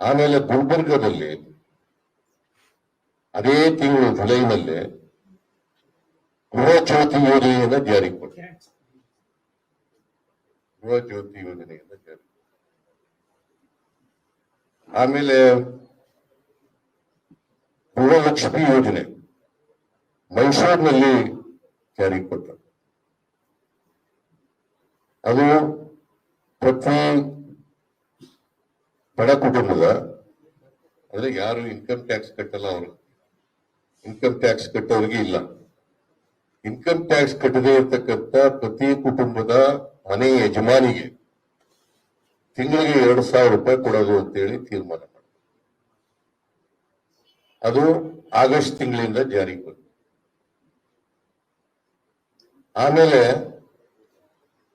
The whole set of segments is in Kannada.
ಆಮೇಲೆ ಗುಲ್ಬರ್ಗದಲ್ಲಿ ಅದೇ ತಿಂಗಳು ಜುಲೈನಲ್ಲಿ ಗೃಹ ಜ್ಯೋತಿ ಯೋಜನೆಯನ್ನ ಜಾರಿ ಕೊಟ್ಟ ಗೃಹ ಜ್ಯೋತಿ ಯೋಜನೆಯನ್ನ ಜಾರಿ ಆಮೇಲೆ ಗೃಹಲಕ್ಷ್ಮಿ ಯೋಜನೆ ಮೈಸೂರಿನಲ್ಲಿ ಜಾರಿ ಕೊಟ್ಟರು ಅದು ಪ್ರತಿ ಬಡ ಕುಟುಂಬದ ಅಂದ್ರೆ ಯಾರು ಇನ್ಕಮ್ ಟ್ಯಾಕ್ಸ್ ಕಟ್ಟಲ್ಲ ಅವರು. ಇನ್ಕಮ್ ಟ್ಯಾಕ್ಸ್ ಕಟ್ಟೋರಿಗೆ ಇಲ್ಲ. ಇನ್ಕಮ್ ಟ್ಯಾಕ್ಸ್ ಕಟ್ಟದೇ ಇರತಕ್ಕಂತ ಪ್ರತಿ ಕುಟುಂಬದ ಮನೆ ಯಜಮಾನಿಗೆ ತಿಂಗಳಿಗೆ ಎರಡು ಸಾವಿರ ರೂಪಾಯಿ ಕೊಡೋದು ಅಂತೇಳಿ ತೀರ್ಮಾನ ಮಾಡಿ. ಅದು ಆಗಸ್ಟ್ ತಿಂಗಳಿಂದ ಜಾರಿಗೆ ಬಂತು. ಆಮೇಲೆ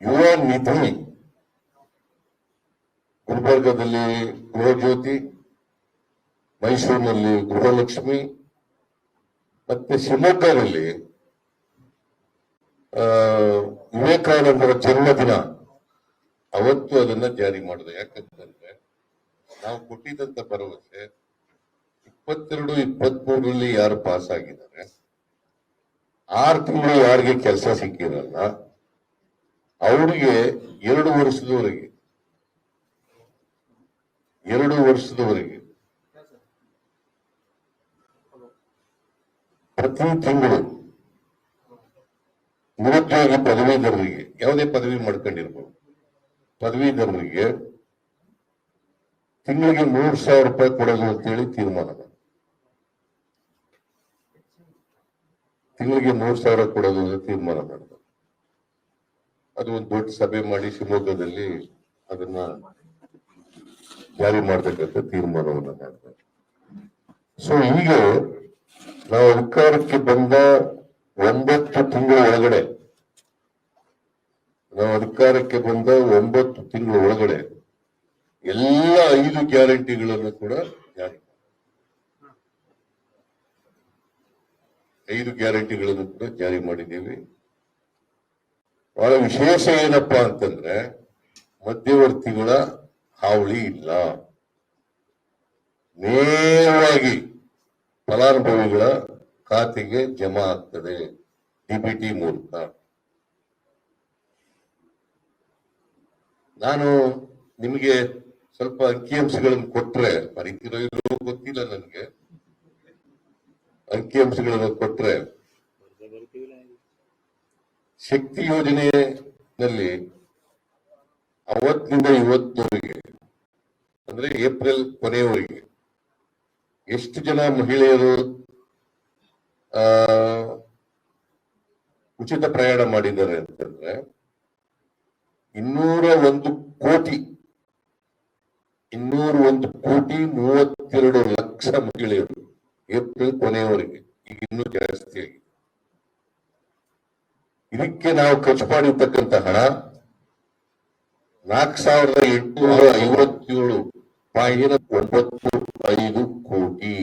ಯುವ ನಿಧಿ ಗುಲ್ಬರ್ಗದಲ್ಲಿ ಗೃಹಜ್ಯೋತಿ, ಮೈಸೂರಿನಲ್ಲಿ ಗೃಹಲಕ್ಷ್ಮಿ, ಮತ್ತೆ ಶಿವಮೊಗ್ಗದಲ್ಲಿ ವಿವೇಕಾನಂದರ ಜನ್ಮದಿನ. ಅವತ್ತು ಅದನ್ನ ಜಾರಿ ಮಾಡಿದೆ. ಯಾಕಂತಂದ್ರೆ ನಾವು ಕೊಟ್ಟಿದ್ದಂತ ಭರವಸೆ ಇಪ್ಪತ್ತೆರಡು, ಇಪ್ಪತ್ಮೂರರಲ್ಲಿ ಯಾರು ಪಾಸ್ ಆಗಿದ್ದಾರೆ, ಆರು ತಿಂಗಳು ಯಾರಿಗೆ ಕೆಲಸ ಸಿಕ್ಕಿರಲ್ಲ, ಅವರಿಗೆ ಎರಡು ವರ್ಷದವರೆಗೆ ಎರಡು ವರ್ಷದವರೆಗೆ. ಪ್ರತಿ ತಿಂಗಳು ನಿರುದ್ಯೋಗಿ ಪದವೀಧರರಿಗೆ, ಯಾವುದೇ ಪದವಿ ಮಾಡ್ಕೊಂಡಿರ್ಬೋದು. ಪದವೀಧರರಿಗೆ ತಿಂಗಳಿಗೆ ಮೂರು ಸಾವಿರ ರೂಪಾಯಿ ಕೊಡೋದು ಅಂತೇಳಿ ತೀರ್ಮಾನ ತಿಂಗಳಿಗೆ ಮೂರು ಸಾವಿರ ಕೊಡೋದು ಅಂತ ತೀರ್ಮಾನ ಮಾಡಿದ್ರು ಅದು ಒಂದು ದೊಡ್ಡ ಸಭೆ ಮಾಡಿ ಶಿವಮೊಗ್ಗದಲ್ಲಿ ಅದನ್ನ ಜಾರಿ ಮಾಡ್ತಕ್ಕಂಥ ತೀರ್ಮಾನವನ್ನು ಮಾಡ್ತಾರೆ ಸೊ ಈಗ ನಾವು ಅಧಿಕಾರಕ್ಕೆ ಬಂದ ಒಂಬತ್ತು ತಿಂಗಳ ಒಳಗಡೆ, ನಾವು ಅಧಿಕಾರಕ್ಕೆ ಬಂದ ಒಂಬತ್ತು ತಿಂಗಳ ಒಳಗಡೆ ಎಲ್ಲ ಐದು ಗ್ಯಾರಂಟಿಗಳನ್ನು ಕೂಡ ಜಾರಿ. ಐದು ಗ್ಯಾರಂಟಿಗಳನ್ನು ಕೂಡ ಜಾರಿ ಮಾಡಿದ್ದೀವಿ ಬಹಳ ವಿಶೇಷ ಏನಪ್ಪಾ ಅಂತಂದ್ರೆ ಮಧ್ಯವರ್ತಿಗಳ ಹಾವಳಿ ಇಲ್ಲ. ನೇರವಾಗಿ ಫಲಾನುಭವಿಗಳ ಖಾತೆಗೆ ಜಮಾ ಆಗ್ತದೆ. ಡಿಬಿಟಿ ಮೂಲಕ. ನಾನು ನಿಮಗೆ ಸ್ವಲ್ಪ ಅಂಕಿಅಂಶಗಳನ್ನು ಕೊಟ್ರೆ ಪರಿತಿರೋ ಗೊತ್ತಿಲ್ಲ ನನಗೆ. ಅಂಕಿಅಂಶಗಳನ್ನು ಕೊಟ್ರೆ, ಶಕ್ತಿ ಯೋಜನೆಯಲ್ಲಿ ಅವತ್ತಿನಿಂದ ಇವತ್ತಿನವರೆಗೆ ಅಂದ್ರೆ ಏಪ್ರಿಲ್ ಕೊನೆಯವರೆಗೆ, ಎಷ್ಟು ಜನ ಮಹಿಳೆಯರು ಉಚಿತ ಪ್ರಯಾಣ ಮಾಡಿದ್ದಾರೆ ಅಂತಂದ್ರೆ, ಇನ್ನೂರ ಒಂದು ಕೋಟಿ, ಇನ್ನೂರ ಒಂದು ಕೋಟಿ ಮೂವತ್ತೆರಡು ಲಕ್ಷ ಮಹಿಳೆಯರು ಏಪ್ರಿಲ್ ಕೊನೆಯವರೆಗೆ, ಈಗ ಇನ್ನೂ ಜಾಸ್ತಿ ಆಗಿದೆ. ಇದಕ್ಕೆ ನಾವು ಖರ್ಚು ಮಾಡಿರ್ತಕ್ಕಂಥ ಹಣ ನಾಲ್ಕು ಸಾವಿರದ ಎಂಟುನೂರ ಐವತ್ತೇಳು ಪಾಯಿಂಟ್ ಒಂಬತ್ತು ಐದು ಕೋಟಿ.